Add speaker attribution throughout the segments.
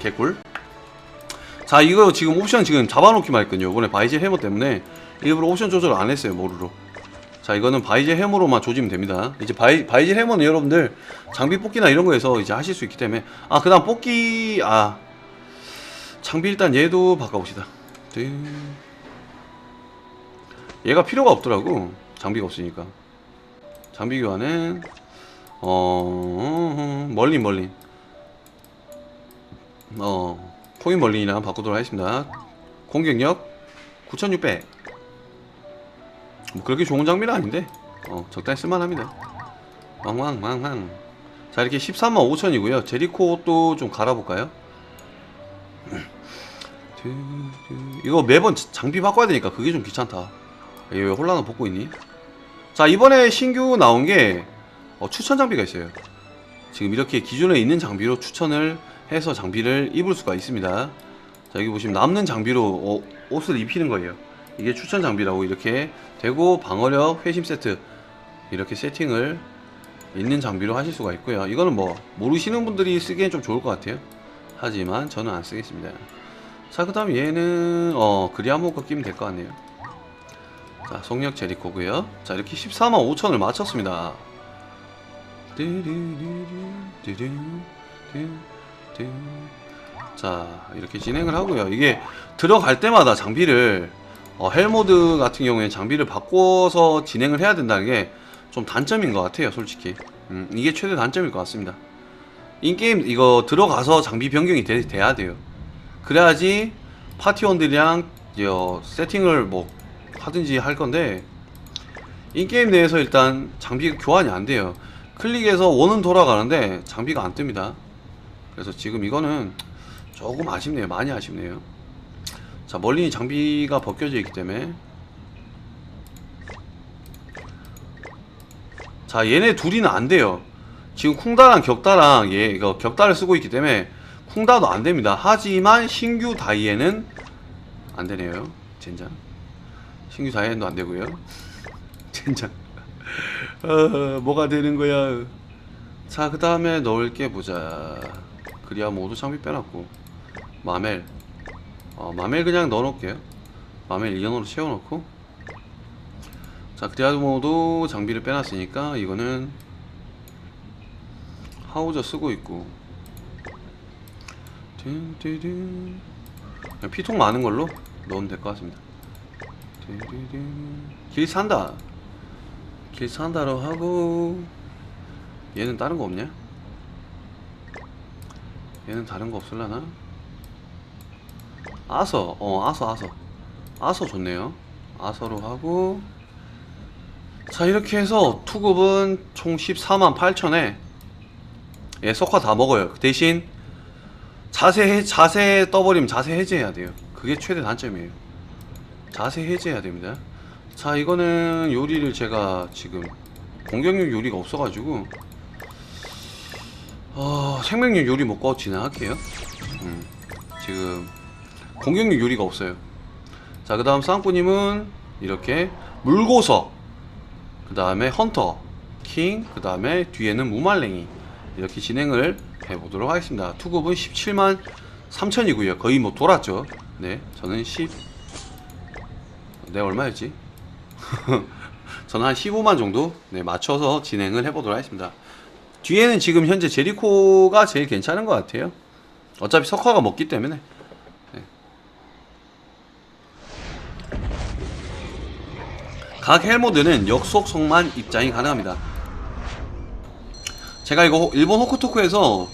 Speaker 1: 개꿀. 자 이거 지금 옵션 지금 잡아놓기만 했거든요. 이번에 바이젤 해머 때문에 일부러 옵션 조절 안 했어요 모르로. 자 이거는 바이젤 해머로만 조지면 됩니다. 이제 바이 바이젤 해머는 여러분들 장비 뽑기나 이런 거에서 이제 하실 수 있기 때문에 아 그 다음 뽑기 아 장비 일단 얘도 바꿔봅시다. 네. 얘가 필요가 없더라고 장비가 없으니까. 장비 교환은 어 멀린 멀린 어 코인 멀린이랑 바꾸도록 하겠습니다. 공격력 9600. 뭐 그렇게 좋은 장비는 아닌데 어 적당히 쓸만합니다. 왕왕왕왕. 자 이렇게 13만 5천이고요. 제리코도 좀 갈아볼까요? 이거 매번 장비 바꿔야 되니까 그게 좀 귀찮다. 얘 왜 혼란을 벗고 있니? 자 이번에 신규 나온 게 어, 추천 장비가 있어요. 지금 이렇게 기존에 있는 장비로 추천을 해서 장비를 입을 수가 있습니다. 자 여기 보시면 남는 장비로 어, 옷을 입히는 거예요. 이게 추천 장비라고 이렇게 되고 방어력 회심 세트 이렇게 세팅을 있는 장비로 하실 수가 있고요. 이거는 뭐 모르시는 분들이 쓰기엔 좀 좋을 것 같아요. 하지만 저는 안 쓰겠습니다. 자 그 다음 얘는 어 그리아모가 끼면 될 것 같네요. 자 속력 제리코고요. 자 이렇게 14만 5천을 맞췄습니다. 자 이렇게 진행을 하고요. 이게 들어갈 때마다 장비를 어, 헬모드 같은 경우에 장비를 바꿔서 진행을 해야 된다는 게 좀 단점인 것 같아요, 솔직히. 음, 이게 최대 단점일 것 같습니다. 인게임 이거 들어가서 장비 변경이 돼, 돼야 돼요. 그래야지 파티원들이랑 어, 세팅을 뭐 하든지 할 건데 인게임 내에서 일단 장비 교환이 안 돼요. 클릭해서 원은 돌아가는데 장비가 안 뜹니다. 그래서 지금 이거는 조금 아쉽네요. 많이 아쉽네요. 자, 멀리 장비가 벗겨져 있기 때문에 자, 얘네 둘이는 안 돼요. 지금 쿵다랑 격다랑 얘 이거 격다를 쓰고 있기 때문에 쿵다도 안 됩니다. 하지만 신규 다이에는 안 되네요. 젠장. 신규 다이에는도 안 되고요. 젠장. 어, 뭐가 되는 거야? 자, 그 다음에 넣을 게 보자. 그리야 모두 장비 빼놨고 마멜. 어, 마멜 그냥 넣어놓을게요. 마멜 이연으로 채워놓고. 자, 그리아모도 장비를 빼놨으니까 이거는 하우저 쓰고 있고. 그냥 피통 많은 걸로 넣으면 될 것 같습니다. 길 산다. 길 산다로 하고 얘는 다른 거 없냐? 얘는 다른 거 없을라나? 아서 어 아서 아서. 아서 좋네요. 아서로 하고. 자 이렇게 해서 투급은 총 14만 8천에. 예 석화 다 먹어요. 그 대신 자세 해, 자세 떠버리면 자세 해제해야 돼요. 그게 최대 단점이에요. 자세 해제해야 됩니다. 자 이거는 요리를 제가 지금 공격력 요리가 없어가지고 어, 생명력 요리 먹고 진행할게요. 음, 지금 공격력 요리가 없어요. 자 그 다음 쌍꾸님은 이렇게 물고서 그 다음에 헌터 킹 그 다음에 뒤에는 무말랭이 이렇게 진행을 해보도록 하겠습니다. 투급은 17만 3천이고요. 거의 뭐 돌았죠. 네 저는 10 내가 얼마였지? 저는 한 15만 정도 네, 맞춰서 진행을 해보도록 하겠습니다. 뒤에는 지금 현재 제리코가 제일 괜찮은 것 같아요. 어차피 석화가 먹기 때문에. 네. 각 헬모드는 역속성만 입장이 가능합니다. 제가 이거 일본 호크토크에서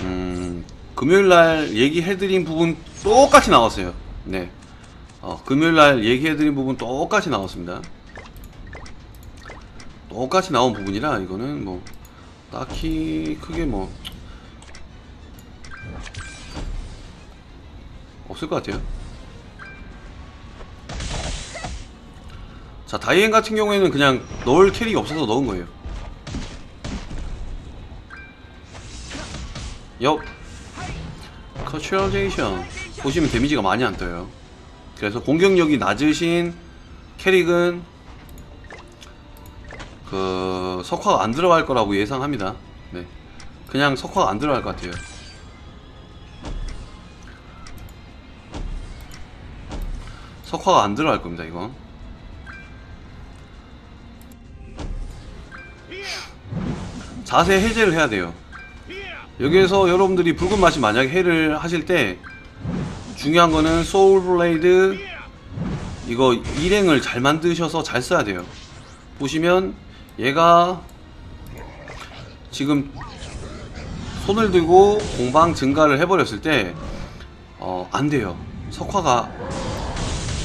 Speaker 1: 음, 금요일날 얘기해드린 부분 똑같이 나왔어요. 네. 어, 금요일날 얘기해드린 부분 똑같이 나왔습니다. 똑같이 나온 부분이라 이거는 뭐 딱히 크게 뭐 없을 것 같아요. 자 다이앤 같은 경우에는 그냥 넣을 캐릭이 없어서 넣은 거예요. 옆 커츄얼제이션 보시면 데미지가 많이 안 떠요. 그래서 공격력이 낮으신 캐릭은 그 석화가 안 들어갈 거라고 예상합니다. 네, 그냥 석화가 안 들어갈 것 같아요. 석화가 안 들어갈 겁니다. 이건. 자세 해제를 해야 돼요. 여기에서 여러분들이 붉은 맛이 만약에 해를 하실 때 중요한 거는 소울 블레이드 이거 일행을 잘 만드셔서 잘 써야 돼요 보시면 얘가 지금 손을 들고 공방 증가를 해버렸을 때 어, 안 돼요. 석화가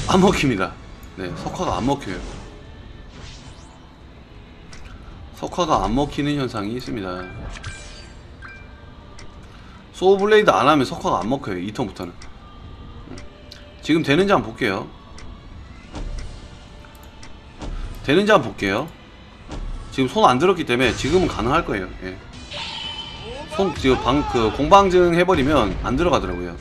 Speaker 1: 안 먹힙니다. 네 석화가 안 먹혀요. 석화가 안 먹히는 현상이 있습니다. 소블레이드 안 하면 석화가 안 먹혀요 2턴부터는. 지금 되는지 한번 볼게요. 되는지 한번 볼게요 지금 손 안 들었기 때문에 지금은 가능할 거예요. 예. 손 지금 방 그 공방증 해버리면 안 들어가더라고요.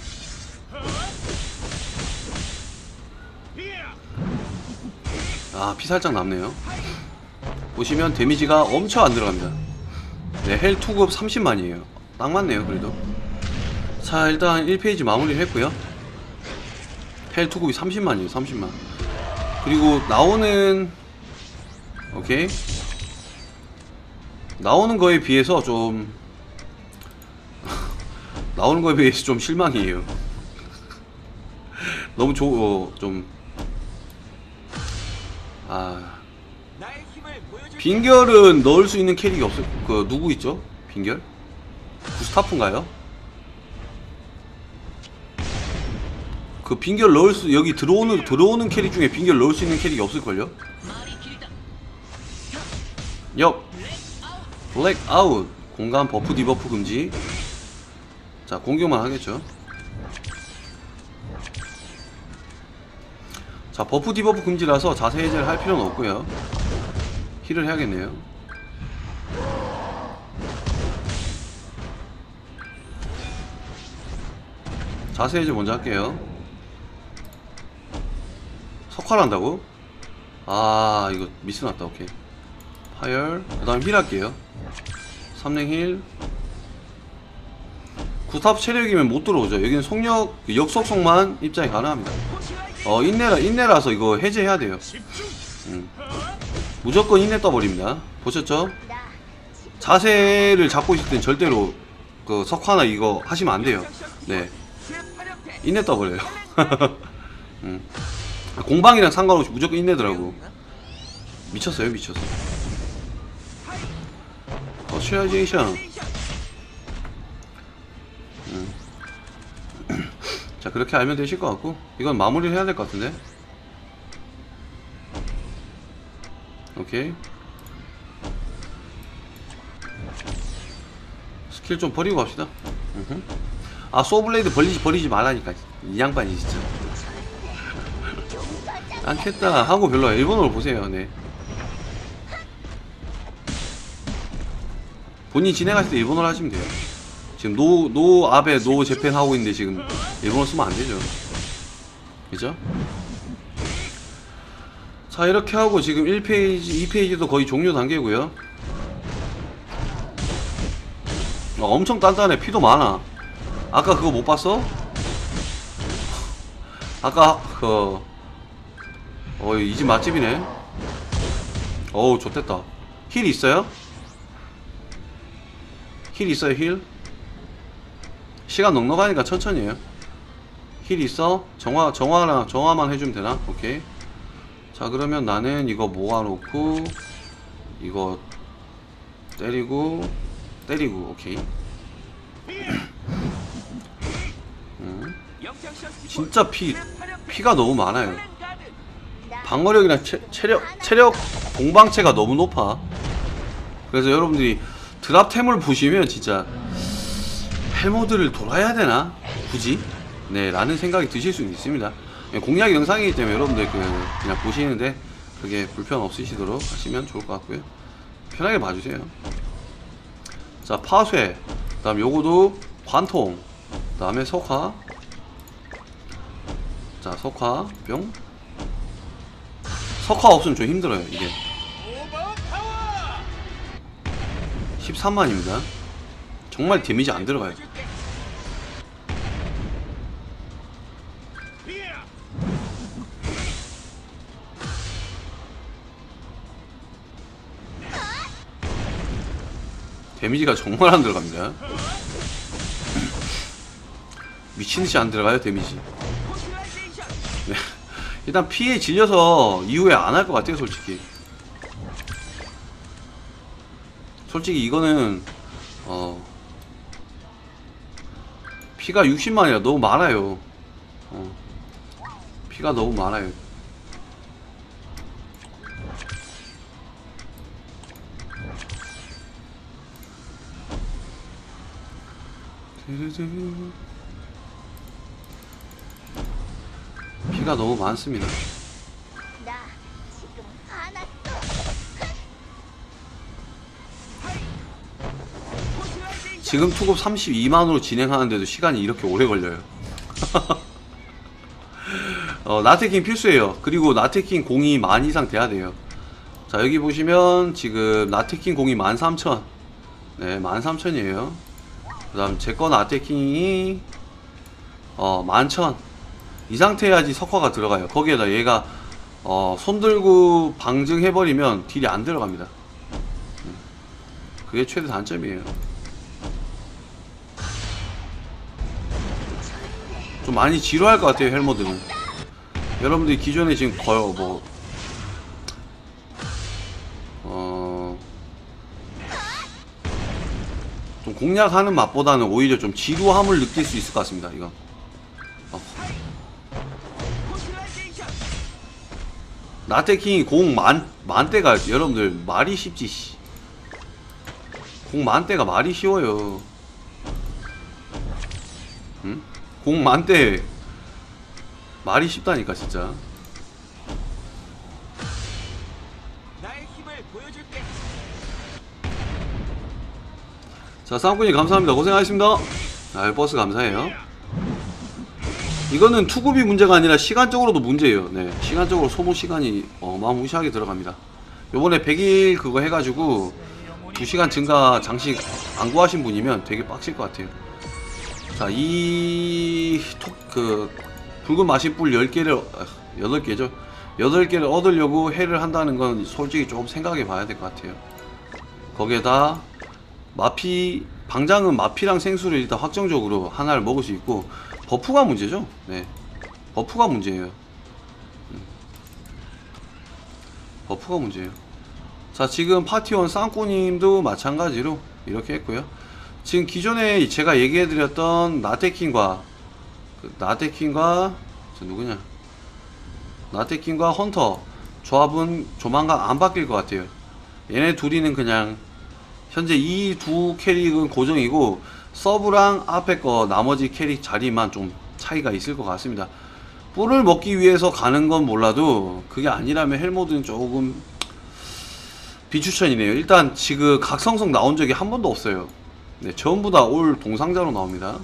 Speaker 1: 아 피 살짝 남네요. 보시면 데미지가 엄청 안 들어갑니다. 네, 헬 투급 30만이에요. 딱 맞네요 그래도. 자 일단 1페이지 마무리를 했고요. 헬 투급이 30만이에요 30만. 그리고 나오는 오케이 나오는 거에 비해서 좀 나오는 거에 비해서 좀 실망이에요 너무 좋, 어, 좀 아, 빈결은 넣을 수 있는 캐릭이 없어요. 그 누구 있죠? 빈결? 구스타프인가요? 그 빈결 넣을 수 여기 들어오는 들어오는 캐릭 중에 빈결 넣을 수 있는 캐릭이 없을 걸요? 역 블랙 아웃 공간 버프 디버프 금지. 자 공격만 하겠죠. 자 버프 디버프 금지라서 자세 해제를 할 필요는 없고요. 힐을 해야겠네요. 자세 해제 먼저 할게요. 석화를 한다고? 아 이거 미스 났다 오케이. 파열 그 다음 힐 할게요. 3랭 힐 구탑 체력이면 못 들어오죠. 여기는 속력 역속속만 입장이 가능합니다. 어 인내라 인내라서 이거 해제해야 돼요. 음. 무조건 인내 떠버립니다. 보셨죠? 자세를 잡고 있을 땐 절대로 그 석화나 이거 하시면 안 돼요. 네, 인내 떠버려요. 음. 공방이랑 상관없이 무조건 인내더라고. 미쳤어요, 미쳤어. 커뮤니케이션. 자 그렇게 알면 되실 것 같고 이건 마무리를 해야 될 것 같은데. 오케이. 스킬 좀 버리고 갑시다. 아 소블레이드 버리지 버리지 말라니까 이 양반이 진짜. 않겠다. 한국 별로야 일본어로 보세요 네 본인 진행하실 때 일본어로 하시면 돼요 지금 노, 노 아베 노 재팬 하고 있는데 지금 일본어 쓰면 안 되죠. 그죠? 자, 이렇게 하고 지금 1페이지, 2페이지도 거의 종료 단계고요. 어, 엄청 단단해. 피도 많아. 아까 그거 못 봤어? 아까 그 어, 이 집 맛집이네. 어우, 좋됐다. 힐 있어요? 힐 있어요, 힐? 시간 넉넉하니까 천천히 해요. 힐 있어? 정화, 정화나, 정화만 해주면 되나? 오케이. 자, 그러면 나는 이거 모아놓고, 이거 때리고, 때리고, 오케이. 음, 진짜 피, 피가 너무 많아요. 방어력이나 체, 체력, 체력 공방체가 너무 높아. 그래서 여러분들이 드랍템을 보시면 진짜 헬모드를 돌아야 되나? 굳이? 네, 라는 생각이 드실 수 있습니다. 예, 공략 영상이기 때문에 여러분들 그 그냥 보시는데 그게 불편 없으시도록 하시면 좋을 것 같고요. 편하게 봐주세요. 자, 파쇄. 그 다음 요거도 관통. 그 다음에 석화. 자, 석화. 뿅. 석화 없으면 좀 힘들어요, 이게. 13만입니다. 정말 데미지 안 들어가요. 데미지가 정말 안 들어갑니다. 미친듯이 안 들어가요 데미지.
Speaker 2: 네.
Speaker 1: 일단 피해 질려서 이후에 안 할 것 같아요 솔직히. 솔직히 이거는 어 피가 60만이라 너무 많아요. 어. 피가 너무 많아요. 피가 너무 많습니다.
Speaker 3: 지금
Speaker 1: 투급 32만으로 진행하는데도 시간이 이렇게 오래 걸려요. 어, 나테킹 필수예요. 그리고 나테킹 공이 만 이상 돼야 돼요. 자, 여기 보시면 지금 나테킹 공이 13,000. 네, 13,000이에요. 그 다음 제거 나테킹이 어, 11,000. 이 상태여야지 석화가 들어가요. 거기에다 얘가 어, 손 들고 방증해버리면 딜이 안 들어갑니다. 음. 그게 최대 단점이에요. 좀 많이 지루할 것 같아요 헬모드는 여러분들이 기존에 지금 거의 뭐 어... 좀 공략하는 맛보다는 오히려 좀 지루함을 느낄 수 있을 것 같습니다 이거 어. 나테킹이 공 만, 만대가 여러분들 말이 쉽지 씨. 공 만대가 말이 쉬워요 응? 공 만대. 말이 쉽다니까 진짜.
Speaker 2: 나의 힘을 보여줄게.
Speaker 1: 자 쌍꾼이 감사합니다. 고생하셨습니다. 아 버스 감사해요. 이거는 투급이 문제가 아니라 시간적으로도 문제예요. 네 시간적으로 소모 시간이 어마무시하게 들어갑니다. 요번에 100일 그거 해가지고 2시간 증가 장식 안 구하신 분이면 되게 빡칠 것 같아요 자이그 붉은 마신불 10개를 8개죠 8개를 얻으려고 해를 한다는 건 솔직히 조금 생각해 봐야 될 것 같아요 거기에다 마피 방장은 마피랑 생수를 일단 확정적으로 하나를 먹을 수 있고 버프가 문제죠. 네, 버프가 문제예요. 음. 버프가 문제예요. 자 지금 파티원 쌍꼬님도 마찬가지로 이렇게 했고요. 지금 기존에 제가 얘기해드렸던 나테킹과 그 나테킹과 저 누구냐 나테킹과 헌터 조합은 조만간 안 바뀔 것 같아요. 얘네 둘이는 그냥 현재 이 두 캐릭은 고정이고 서브랑 앞에 거 나머지 캐릭 자리만 좀 차이가 있을 것 같습니다. 뿔을 먹기 위해서 가는 건 몰라도 그게 아니라면 헬모드는 조금 비추천이네요. 일단 지금 각성성 나온 적이 한 번도 없어요. 네, 전부 다 올 동상자로 나옵니다.